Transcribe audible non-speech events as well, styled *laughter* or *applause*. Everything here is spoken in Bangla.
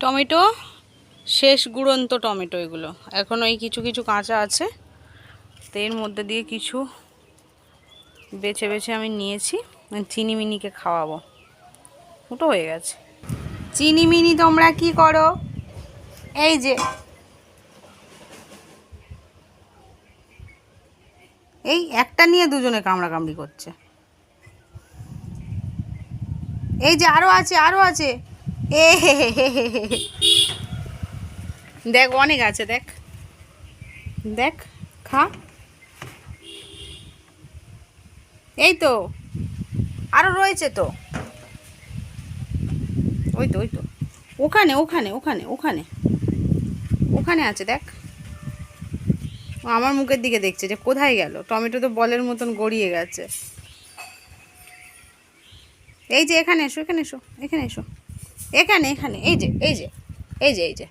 টমেটো, শেষ গুড়ন্ত টমেটো এগুলো। এখন ওই কিছু কিছু কাঁচা আছে। তো এর মধ্যে দিয়ে কিছু বেছে বেছে আমি নিয়েছি। চিনি মিনিকে খাওয়াবো। ওটা হয়ে গেছে। চিনি মিনি তোমরা কি করো? এই যে। এই একটা নিয়ে দুজনে কামড়া কামড়ি করছে। এই যে আরও আছে আরও আছে। এ। *laughs* দেখ, অনেক আছে, দেখ। দেখ, খা। এই তো, আরও রয়েছে তো। ওই তো ওই তো। ওখানে ওখানে ওখানে ওখানে। ওখানে আছে, দেখ। আমার মুখের দিকে দেখছে যে কোথায় গেল? টমেটো তো বলের মতন গড়িয়ে গেছে। এই যে, এখানে এসো এখানে এসো এখানে এসো। এখানে এখানে এই যে এই যে এই যে এই যে।